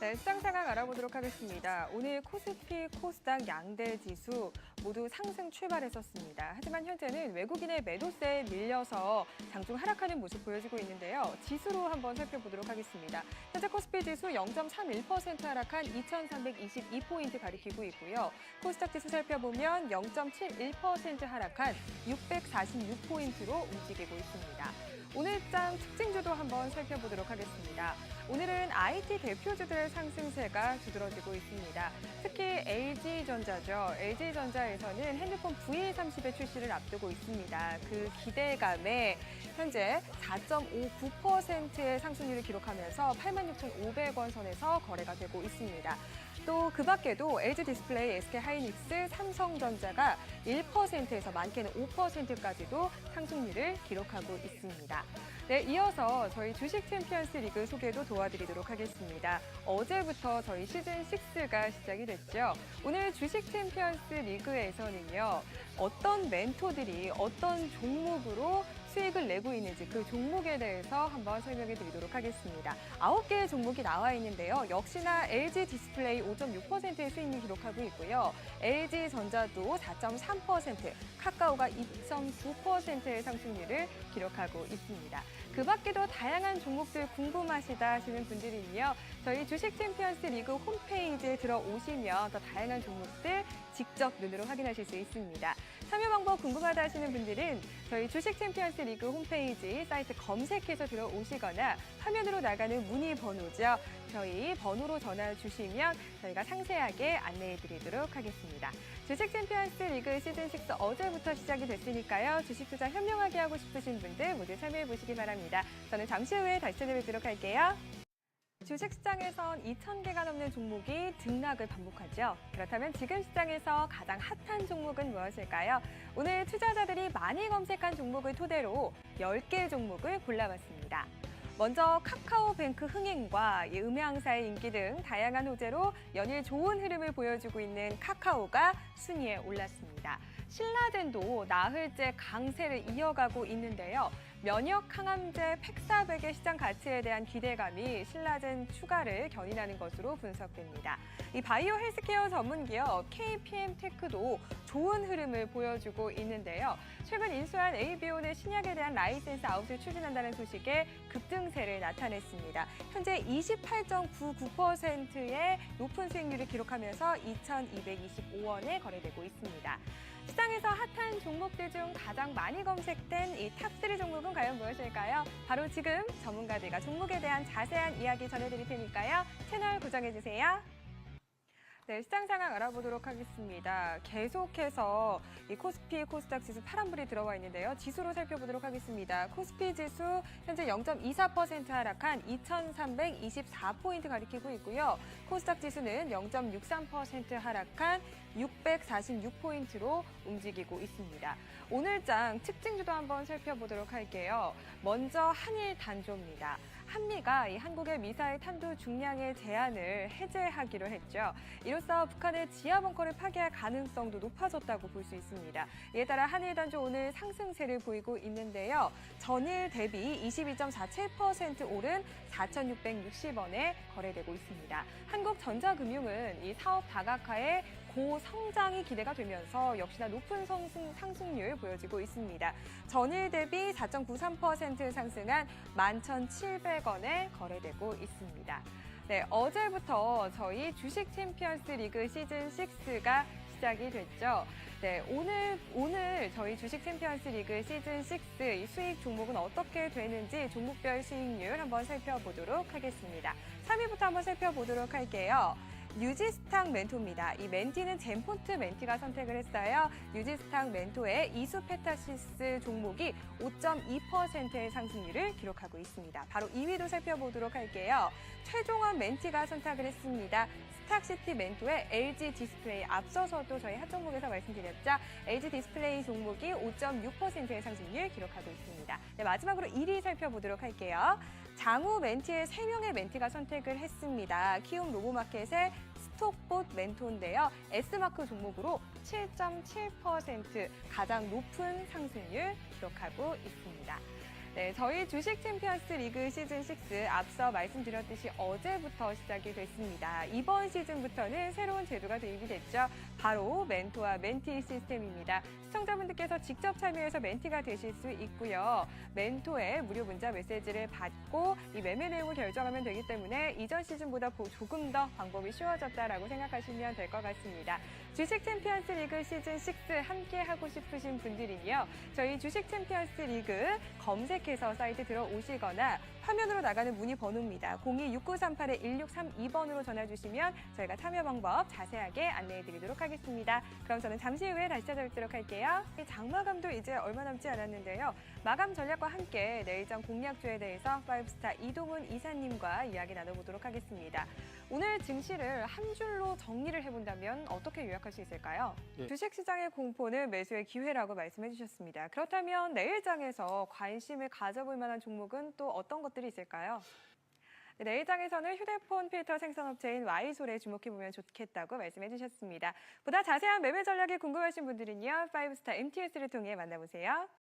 네, 시장 상황 알아보도록 하겠습니다. 오늘 코스피, 코스닥 양대 지수 모두 상승 출발했었습니다. 하지만 현재는 외국인의 매도세에 밀려서 장중 하락하는 모습 보여지고 있는데요. 지수로 한번 살펴보도록 하겠습니다. 현재 코스피 지수 0.31% 하락한 2,322포인트 가리키고 있고요. 코스닥 지수 살펴보면 0.71% 하락한 646포인트로 움직이고 있습니다. 오늘 장 특징주도 한번 살펴보도록 하겠습니다. 오늘은 IT 대표주들의 상승세가 두드러지고 있습니다. 특히 LG전자죠. LG전자에서는 핸드폰 V30의 출시를 앞두고 있습니다. 그 기대감에 현재 4.59%의 상승률을 기록하면서 86,500원 선에서 거래가 되고 있습니다. 또 그 밖에도 LG 디스플레이, SK 하이닉스, 삼성전자가 1%에서 많게는 5%까지도 상승률을 기록하고 있습니다. 네, 이어서 저희 주식 챔피언스 리그 소개도 도와드리도록 하겠습니다. 어제부터 저희 시즌 6가 시작이 됐죠. 오늘 주식 챔피언스 리그에서는요, 어떤 멘토들이 어떤 종목으로 수익을 내고 있는지 그 종목에 대해서 한번 설명해 드리도록 하겠습니다. 아홉 개의 종목이 나와 있는데요. 역시나 LG 디스플레이 5.6%의 수익을 기록하고 있고요. LG 전자도 4.3%, 카카오가 2.9%의 상승률을 기록하고 있습니다. 그 밖에도 다양한 종목들 궁금하시다 하시는 분들은요. 저희 주식 챔피언스 리그 홈페이지에 들어오시면 더 다양한 종목들 직접 눈으로 확인하실 수 있습니다. 참여 방법 궁금하다 하시는 분들은 저희 주식 챔피언스 리그 홈페이지 사이트 검색해서 들어오시거나 화면으로 나가는 문의 번호죠. 저희 번호로 전화 주시면 저희가 상세하게 안내해 드리도록 하겠습니다. 주식 챔피언스 리그 시즌 6 어제부터 시작이 됐으니까요. 주식 투자 현명하게 하고 싶으신 분들 모두 참여해 보시기 바랍니다. 저는 잠시 후에 다시 찾아뵙도록 할게요. 주식 시장에선 2,000개가 넘는 종목이 등락을 반복하죠. 그렇다면 지금 시장에서 가장 핫한 종목은 무엇일까요? 오늘 투자자들이 많이 검색한 종목을 토대로 10개 종목을 골라봤습니다. 먼저 카카오뱅크 흥행과 이 음향사의 인기 등 다양한 호재로 연일 좋은 흐름을 보여주고 있는 카카오가 순위에 올랐습니다. 신라젠도 나흘째 강세를 이어가고 있는데요. 면역 항암제 팩사백의 시장 가치에 대한 기대감이 신라젠 추가를 견인하는 것으로 분석됩니다. 이 바이오 헬스케어 전문 기업 KPM 테크도 좋은 흐름을 보여주고 있는데요. 최근 인수한 ABO는 신약에 대한 라이센스 아웃을 추진한다는 소식에 급등세를 나타냈습니다. 현재 28.99%의 높은 수익률을 기록하면서 2,225원에 거래되고 있습니다. 시장에서 핫한 종목들 중 가장 많이 검색된 이 탑3 종목은 과연 무엇일까요? 바로 지금 전문가들과 종목에 대한 자세한 이야기 전해드릴 테니까요. 채널 고정해주세요. 네, 시장 상황 알아보도록 하겠습니다. 계속해서 이 코스피, 코스닥 지수 파란불이 들어와 있는데요. 지수로 살펴보도록 하겠습니다. 코스피 지수 현재 0.24% 하락한 2,324포인트 가리키고 있고요. 코스닥 지수는 0.63% 하락한 646포인트로 움직이고 있습니다. 오늘장 특징주도 한번 살펴보도록 할게요. 먼저 한일 단조입니다. 한미가 이 한국의 미사일 탄두 중량의 제한을 해제하기로 했죠. 이로 써 북한의 지하 벙커를 파괴할 가능성도 높아졌다고 볼 수 있습니다. 이에 따라 한일 단조 오늘 상승세를 보이고 있는데요. 전일 대비 22.47% 오른 4,660원에 거래되고 있습니다. 한국전자금융은 이 사업 다각화에 고성장이 기대가 되면서 역시나 높은 성승, 상승률 보여지고 있습니다. 전일 대비 4.93% 상승한 11,700원에 거래되고 있습니다. 네, 어제부터 저희 주식 챔피언스 리그 시즌 6가 시작이 됐죠. 네, 오늘 오늘 저희 주식 챔피언스 리그 시즌 6 수익 종목은 어떻게 되는지 종목별 수익률 한번 살펴보도록 하겠습니다. 3위부터 한번 살펴보도록 할게요. 유지스탕 멘토입니다. 이 멘티는 젠폰트 멘티가 선택을 했어요. 유지스탕 멘토의 이수페타시스 종목이 5.2%의 상승률을 기록하고 있습니다. 바로 2위도 살펴보도록 할게요. 최종원 멘티가 선택을 했습니다. 스탁시티 멘토의 LG 디스플레이 앞서서도 저희 한 종목에서 말씀드렸죠. LG 디스플레이 종목이 5.6%의 상승률 기록하고 있습니다. 네, 마지막으로 1위 살펴보도록 할게요. 장우 멘티의 3명의 멘티가 선택을 했습니다. 키움 로보마켓의 스톡봇 멘토인데요. S마크 종목으로 7.7% 가장 높은 상승률 기록하고 있습니다. 네, 저희 주식 챔피언스 리그 시즌 6 앞서 말씀드렸듯이 어제부터 시작이 됐습니다. 이번 시즌부터는 새로운 제도가 도입이 됐죠. 바로 멘토와 멘티 시스템입니다. 시청자분들께서 직접 참여해서 멘티가 되실 수 있고요. 멘토의 무료 문자 메시지를 받고 이 매매 내용을 결정하면 되기 때문에 이전 시즌보다 보- 조금 더 방법이 쉬워졌다라고 생각하시면 될 것 같습니다. 주식 챔피언스 리그 시즌 6 함께 하고 싶으신 분들은요. 저희 주식 챔피언스 리그 검색 해서 사이트 들어오시거나 화면으로 나가는 문의 번호입니다. 026938-1632번으로 전화 주시면 저희가 참여 방법 자세하게 안내해 드리도록 하겠습니다. 그럼 저는 잠시 후에 다시 찾아뵙도록 할게요. 이 장마감도 이제 얼마 남지 않았는데요. 마감 전략과 함께 내일장 공략주에 대해서 5스타 이동훈 이사님과 이야기 나눠보도록 하겠습니다. 오늘 증시를 한 줄로 정리를 해본다면 어떻게 요약할 수 있을까요? 예. 주식시장의 공포는 매수의 기회라고 말씀해 주셨습니다. 그렇다면 내일장에서 관심을 가져볼 만한 종목은 또 어떤 것들이 있을까요? 네, 내일장에서는 휴대폰 필터 생산업체인 와이솔에 주목해보면 좋겠다고 말씀해 주셨습니다. 보다 자세한 매매 전략이 궁금하신 분들은요. 5스타 MTS를 통해 만나보세요.